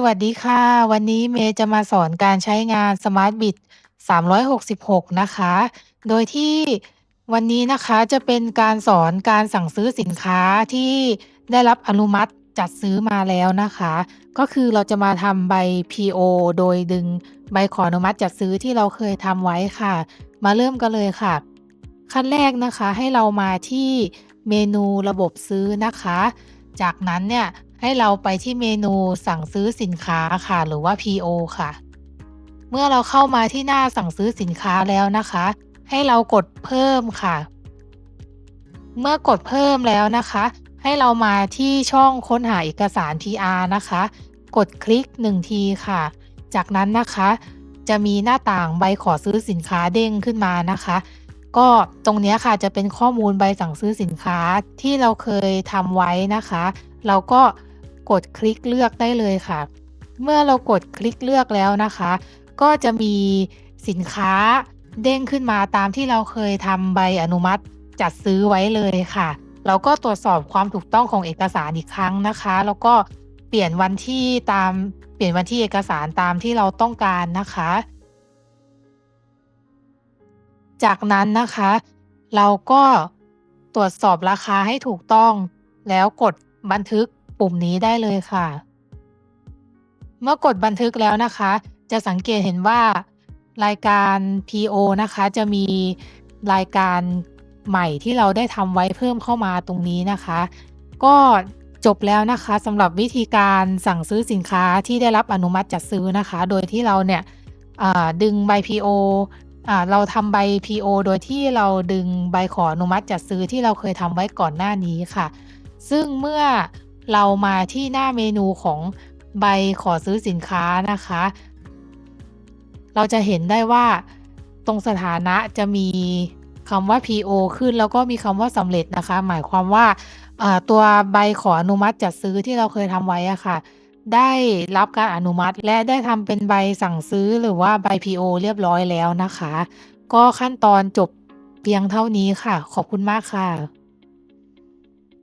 สวัสดีค่ะ วันนี้เมย์จะมาสอนการใช้งาน SmartBiz 366 นะคะ โดยที่วันนี้นะคะจะเป็นการสอนการสั่งซื้อสินค้าที่ได้รับอนุมัติจัดซื้อมาแล้วนะคะ ก็คือเราจะมาทำใบ PO โดยดึงใบขออนุมัติจัดซื้อที่เราเคยทำไว้ค่ะ มาเริ่มกันเลยค่ะ ขั้นแรกนะคะให้เรามาที่เมนูระบบซื้อนะคะ จากนั้นเนี่ย ให้เราไปที่เมนูสั่งซื้อสินค้าค่ะ หรือว่า PO ค่ะ เมื่อเราเข้ามาที่หน้าสั่งซื้อสินค้าแล้วนะคะ ให้เรากดเพิ่มค่ะ เมื่อกดเพิ่มแล้วนะคะ ให้เรามาที่ช่องค้นหาเอกสาร PR นะคะ กดคลิก1ทีค่ะ จากนั้นนะคะจะมีหน้าต่างใบขอซื้อสินค้าเด้งขึ้นมานะคะ ก็ตรงนี้ค่ะจะเป็นข้อมูลใบสั่งซื้อสินค้าที่เราเคยทำไว้นะคะ เราก็ กดคลิกเลือกได้เลยค่ะ เมื่อเรากดคลิกเลือกแล้วนะคะ ก็จะมีสินค้าเด้งขึ้นมาตามที่เราเคยทำใบอนุมัติจัดซื้อไว้เลยค่ะ เราก็ตรวจสอบความถูกต้องของเอกสารอีกครั้งนะคะ แล้วก็เปลี่ยนวันที่ตามเปลี่ยนวันที่เอกสารตามที่เราต้องการนะคะ จากนั้นนะคะ เราก็ตรวจสอบราคาให้ถูกต้อง แล้วกดบันทึก ปุ่มนี้ได้เลยค่ะ เมื่อกดบันทึกแล้วนะคะ จะสังเกตเห็นว่ารายการ PO นะคะ จะมีรายการใหม่ที่เราได้ทำไว้เพิ่มเข้ามาตรงนี้นะคะ ก็จบแล้วนะคะสำหรับวิธีการสั่งซื้อสินค้าที่ได้รับอนุมัติจัดซื้อนะคะ โดยที่เราเนี่ยดึงใบ PO เราทำใบ PO โดยที่เราดึงใบขออนุมัติจัดซื้อที่เราเคยทำไว้ก่อนหน้านี้ค่ะ ซึ่งเมื่อ เรามาที่หน้าเมนูของใบขอซื้อสินค้านะคะ เราจะเห็นได้ว่าตรงสถานะจะมีคำว่า PO ขึ้นแล้วก็มีคำว่าสำเร็จนะคะ หมายความว่าตัวใบขออนุมัติจัดซื้อที่เราเคยทำไว้อะค่ะ ได้รับการอนุมัติและได้ทำเป็นใบสั่งซื้อหรือว่าใบ PO เรียบร้อยแล้วนะคะ ก็ขั้นตอนจบเพียงเท่านี้ค่ะ ขอบคุณมากค่ะ